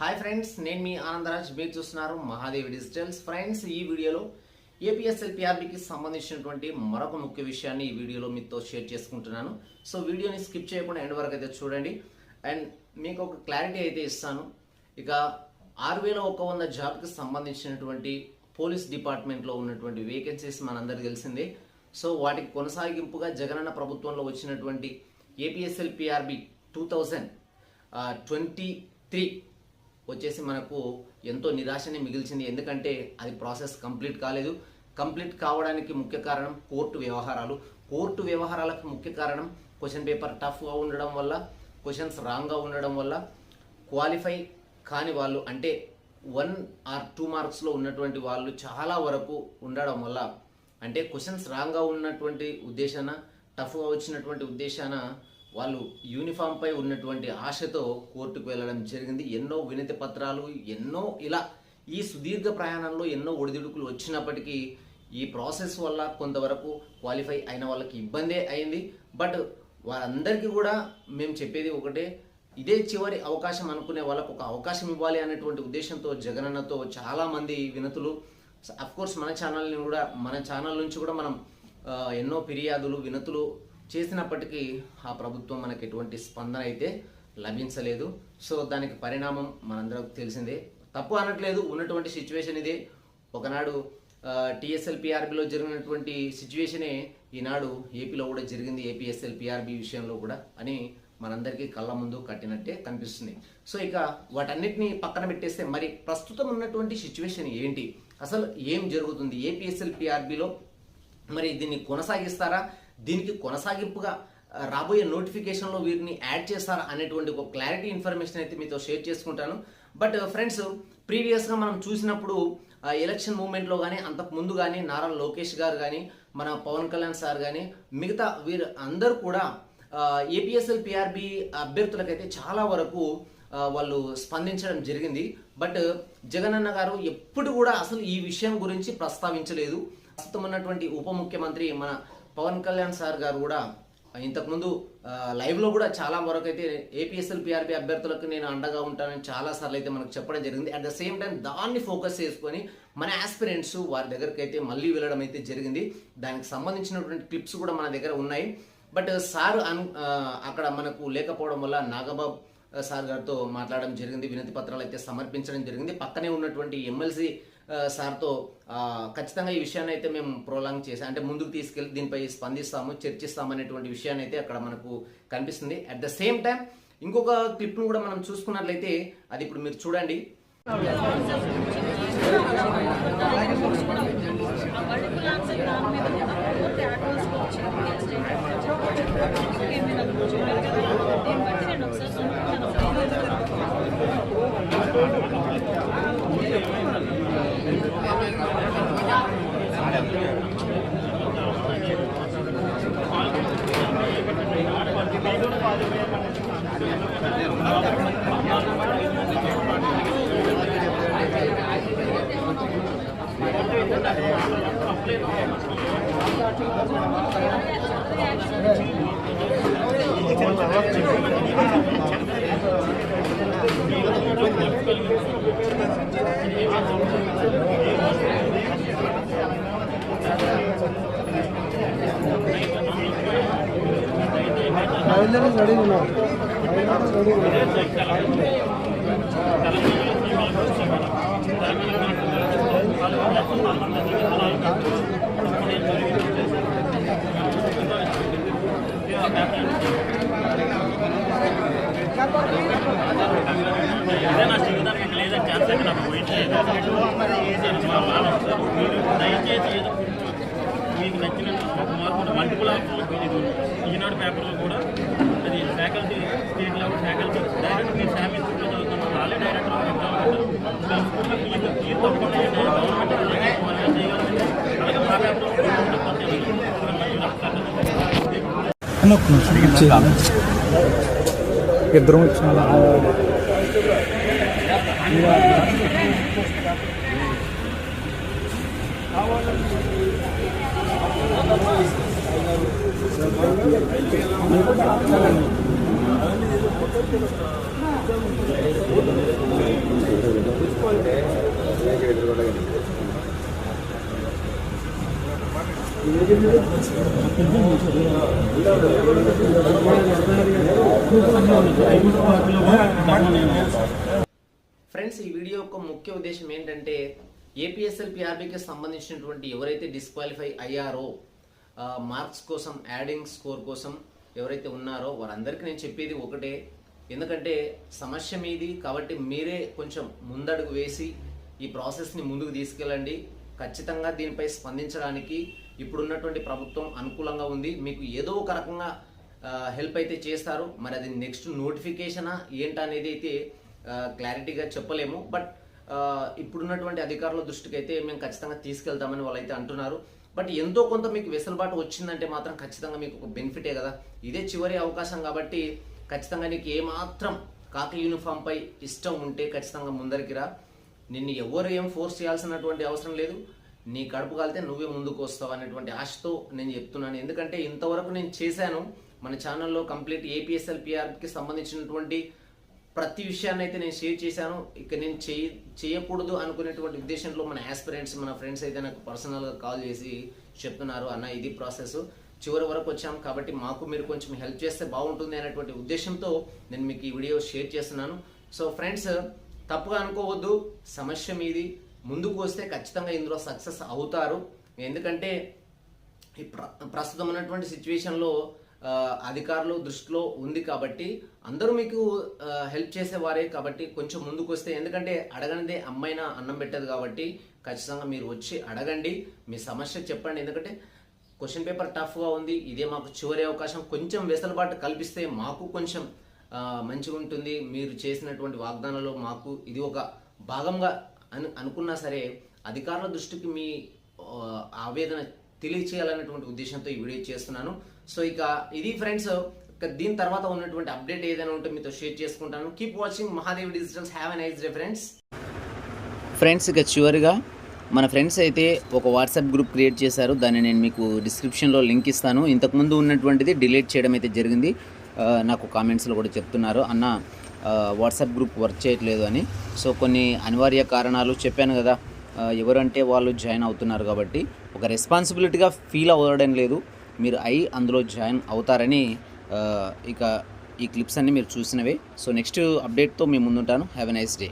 Hi friends నేను మీ ఆనందరాజ్. మీరు చూస్తున్నారు మహాదేవి డిజిటల్స్. ఫ్రెండ్స్ ఈ వీడియోలో ఏపీఎస్ఎల్ పిఆర్బికి సంబంధించినటువంటి మరొక ముఖ్య విషయాన్ని ఈ వీడియోలో మీతో షేర్ చేసుకుంటున్నాను. సో వీడియోని స్కిప్ చేయకుండా ఎండ్ వరకు అయితే చూడండి. అండ్ మీకు ఒక క్లారిటీ అయితే ఇస్తాను. ఇక ఆరు వేల ఒక వంద జాబ్కి సంబంధించినటువంటి పోలీస్ డిపార్ట్మెంట్లో ఉన్నటువంటి వేకెన్సీస్ మనందరికీ తెలిసిందే. సో వాటికి కొనసాగింపుగా జగనన్న ప్రభుత్వంలో వచ్చినటువంటి APSL PRB two thousand twenty three వచ్చేసి మనకు ఎంతో నిరాశని మిగిల్చింది. ఎందుకంటే అది ప్రాసెస్ కంప్లీట్ కాలేదు. కంప్లీట్ కావడానికి ముఖ్య కారణం కోర్టు వ్యవహారాలు. కోర్టు వ్యవహారాలకు ముఖ్య కారణం క్వశ్చన్ పేపర్ టఫ్గా ఉండడం వల్ల క్వశ్చన్స్ రాంగ్గా ఉండడం వల్ల క్వాలిఫై కాని వాళ్ళు అంటే వన్ ఆర్ టూ మార్క్స్లో ఉన్నటువంటి వాళ్ళు చాలా వరకు ఉండడం వల్ల అంటే క్వశ్చన్స్ రాంగ్గా ఉన్నటువంటి ఉద్దేశాన టఫ్గా వచ్చినటువంటి ఉద్దేశాన వాళ్ళు యూనిఫామ్పై ఉన్నటువంటి ఆశతో కోర్టుకు వెళ్ళడం జరిగింది. ఎన్నో వినతి పత్రాలు ఎన్నో ఇలా ఈ సుదీర్ఘ ప్రయాణంలో ఎన్నో ఒడిదుడుకులు వచ్చినప్పటికీ ఈ ప్రాసెస్ వల్ల కొంతవరకు క్వాలిఫై అయిన వాళ్ళకి ఇబ్బందే అయింది. బట్ వారందరికీ కూడా మేము చెప్పేది ఒకటే ఇదే చివరి అవకాశం అనుకునే వాళ్ళకు ఒక అవకాశం ఇవ్వాలి అనేటువంటి ఉద్దేశంతో జగనన్నతో చాలామంది వినతులు. అఫ్కోర్స్ మన ఛానల్ని కూడా మన ఛానల్ నుంచి కూడా మనం ఎన్నో ఫిర్యాదులు వినతులు చేసినప్పటికీ ఆ ప్రభుత్వం మనకి ఎటువంటి స్పందన అయితే లభించలేదు. సో దానికి పరిణామం మనందరికి తెలిసిందే. తప్పు అనట్లేదు ఉన్నటువంటి సిచ్యువేషన్ ఇదే. ఒకనాడు టీఎస్ఎల్పిఆర్బిలో జరిగినటువంటి సిచ్యువేషనే ఈనాడు ఏపీలో కూడా జరిగింది ఏపీఎస్ఎల్పిఆర్బి విషయంలో కూడా అని మనందరికీ కళ్ళ ముందు కట్టినట్టే కనిపిస్తుంది. సో ఇక వాటన్నిటిని పక్కన పెట్టేస్తే మరి ప్రస్తుతం ఉన్నటువంటి సిచ్యువేషన్ ఏంటి? అసలు ఏం జరుగుతుంది? ఏపీఎస్ఎల్పిఆర్బిలో మరి దీన్ని కొనసాగిస్తారా? దీనికి కొనసాగింపుగా రాబోయే నోటిఫికేషన్లో వీరిని యాడ్ చేస్తారా అనేటువంటి ఒక క్లారిటీ ఇన్ఫర్మేషన్ అయితే మీతో షేర్ చేసుకుంటాను. బట్ ఫ్రెండ్స్ ప్రీవియస్గా మనం చూసినప్పుడు ఎలక్షన్ మూమెంట్లో కానీ అంతకు ముందు కానీ నారా లోకేష్ గారు కానీ మన పవన్ కళ్యాణ్ సార్ కానీ మిగతా వీరు అందరూ కూడా ఏపీఎస్ఎల్ పిఆర్బి అభ్యర్థులకైతే చాలా వరకు వాళ్ళు స్పందించడం జరిగింది. బట్ జగనన్న గారు ఎప్పుడు కూడా అసలు ఈ విషయం గురించి ప్రస్తావించలేదు. ప్రస్తుతం ఉన్నటువంటి ఉప ముఖ్యమంత్రి మన పవన్ కళ్యాణ్ సార్ గారు కూడా ఇంతకుముందు లైవ్లో కూడా చాలా వరకు అయితే ఏపీఎస్ఎల్ పిఆర్పి అభ్యర్థులకు నేను అండగా ఉంటానని చాలా సార్లు అయితే మనకు చెప్పడం జరిగింది. అట్ ద సేమ్ టైం దాన్ని ఫోకస్ చేసుకొని మన ఆస్పిరెంట్స్ వారి దగ్గరికి అయితే మళ్ళీ వెళ్ళడం అయితే జరిగింది. దానికి సంబంధించినటువంటి క్లిప్స్ కూడా మన దగ్గర ఉన్నాయి. బట్ uh, సార్ అక్కడ మనకు లేకపోవడం వల్ల నాగబాబు సార్ గారితో మాట్లాడడం జరిగింది. వినతి పత్రాలు అయితే సమర్పించడం జరిగింది. పక్కనే ఉన్నటువంటి ఎమ్మెల్సీ సార్తో ఖచ్చితంగా ఈ విషయాన్ని అయితే మేము ప్రోలాంగ్ చేసాం అంటే ముందుకు తీసుకెళ్ళి దీనిపై స్పందిస్తాము చర్చిస్తాము అనేటువంటి విషయాన్ని అయితే అక్కడ మనకు కనిపిస్తుంది. అట్ ద సేమ్ టైం ఇంకొక క్లిప్ను కూడా మనం చూసుకున్నట్లయితే అది ఇప్పుడు మీరు చూడండి. బయలుదేరి రెడీ ఉన్నాం బయలుదేరి రెడీ ఉన్నాం ఏదైనా జీవితానికి ఇంకా లేదని ఛాన్స్ అయితే నాకు పోయింది మీరు దయచేసి ఏదో మీకు నచ్చిన ఒక మార్పు మల్టిపుల్ ఆప్షన్లు ఈనాడు పేపర్లో కూడా అది faculty state level faculty direct మీరు ఫ్యామిలీ స్కూల్లో చదువుతున్నారు వాళ్ళే డైరెక్ట్ ఫీజు తప్పకుండా గవర్నమెంట్ అలాగే మా పేపర్లో ఇద్దరం వచ్చిన ఫ్రెండ్స్ ఈ వీడియో యొక్క ముఖ్య ఉద్దేశం ఏంటంటే ఏపీఎస్ఎల్ పిఆర్బికి సంబంధించినటువంటి ఎవరైతే డిస్క్వాలిఫై అయ్యారో మార్క్స్ కోసం యాడింగ్ స్కోర్ కోసం ఎవరైతే ఉన్నారో వారందరికీ నేను చెప్పేది ఒకటే. ఎందుకంటే సమస్య మీది కాబట్టి మీరే కొంచెం ముందడుగు వేసి ఈ ప్రాసెస్ని ముందుకు తీసుకెళ్ళండి. ఖచ్చితంగా దీనిపై స్పందించడానికి ఇప్పుడున్నటువంటి ప్రభుత్వం అనుకూలంగా ఉంది. మీకు ఏదో ఒక రకంగా హెల్ప్ అయితే చేస్తారు. మరి అది నెక్స్ట్ నోటిఫికేషనా ఏంటనేది అయితే క్లారిటీగా చెప్పలేము. బట్ ఇప్పుడున్నటువంటి అధికారుల దృష్టికి అయితే మేము ఖచ్చితంగా తీసుకెళ్తామని వాళ్ళైతే అంటున్నారు. బట్ ఎంతో కొంత మీకు వెసులుబాటు వచ్చిందంటే మాత్రం ఖచ్చితంగా మీకు ఒక బెనిఫిటే కదా. ఇదే చివరి అవకాశం కాబట్టి ఖచ్చితంగా నీకు ఏమాత్రం కాకి యూనిఫామ్పై ఇష్టం ఉంటే ఖచ్చితంగా ముందరికి రా. నిన్ను ఎవరు ఏం ఫోర్స్ చేయాల్సినటువంటి అవసరం లేదు. నీ కడుపు కాలితే నువ్వే ముందుకు వస్తావు అనేటువంటి ఆశతో నేను చెప్తున్నాను. ఎందుకంటే ఇంతవరకు నేను చేశాను. మన ఛానల్లో కంప్లీట్ ఏపీఎస్ఎల్ పిఆర్కి సంబంధించినటువంటి ప్రతి విషయాన్ని అయితే నేను షేర్ చేశాను. ఇక నేను చేయ చేయకూడదు అనుకునేటువంటి ఉద్దేశంలో మన యాస్పిరెంట్స్ మన ఫ్రెండ్స్ అయితే నాకు పర్సనల్గా కాల్ చేసి చెప్తున్నారు అన్న ఇది ప్రాసెస్ చివరి వరకు వచ్చాం కాబట్టి మాకు మీరు కొంచెం హెల్ప్ చేస్తే బాగుంటుంది అనేటువంటి ఉద్దేశంతో నేను మీకు ఈ వీడియో షేర్ చేస్తున్నాను. సో ఫ్రెండ్స్ తప్పుగా అనుకోవద్దు. సమస్య మీది. ముందుకు వస్తే ఖచ్చితంగా ఇందులో సక్సెస్ అవుతారు. ఎందుకంటే ఈ ప్ర- ప్రస్తుతం ఉన్నటువంటి సిచ్యువేషన్లో అధికారులు దృష్టిలో ఉంది కాబట్టి అందరూ మీకు హెల్ప్ చేసేవారే కాబట్టి కొంచెం ముందుకు వస్తే ఎందుకంటే అడగనిదే అమ్మైనా అన్నం పెట్టదు కాబట్టి ఖచ్చితంగా మీరు వచ్చి అడగండి మీ సమస్య చెప్పండి. ఎందుకంటే క్వశ్చన్ పేపర్ టఫ్గా ఉంది ఇదే మాకు చివరి అవకాశం. కొంచెం వెసులుబాటు కల్పిస్తే మాకు కొంచెం మంచిగా ఉంటుంది. మీరు చేసినటువంటి వాగ్దానాలు మాకు ఇది ఒక భాగంగా అను అనుకున్నా సరే అధికారుల దృష్టికి మీ ఆవేదన తెలియచేయాలనేటువంటి ఉద్దేశంతో ఈ వీడియో చేస్తున్నాను. సో ఇక ఇది ఫ్రెండ్స్ దీని తర్వాత ఉన్నటువంటి అప్డేట్ ఏదైనా ఉంటే మీతో షేర్ చేసుకుంటాను. Keep watching Mahadev digitals have a nice day friends friends ఇక చివరిగా మన ఫ్రెండ్స్ అయితే ఒక వాట్సాప్ గ్రూప్ క్రియేట్ చేశారు. దాన్ని నేను మీకు డిస్క్రిప్షన్లో లింక్ ఇస్తాను. ఇంతకుముందు ఉన్నటువంటిది డిలీట్ చేయడం అయితే జరిగింది. నాకు కామెంట్స్లో కూడా చెప్తున్నారు. అన్న వాట్సాప్ గ్రూప్ వర్క్ చేయట్లేదు అని. సో కొన్ని అనివార్య కారణాలు చెప్పాను కదా. ఎవరంటే వాళ్ళు జాయిన్ అవుతున్నారు కాబట్టి. ఒక రెస్పాన్సిబిలిటీగా ఫీల్ అవ్వడం లేదు. మీరు అయి అందులో జాయిన్ అవుతారని ఇక ఈ క్లిప్స్ అన్నీ మీరు చూసినవే. సో నెక్స్ట్ అప్డేట్తో మేము ముందుంటాను. Have a nice day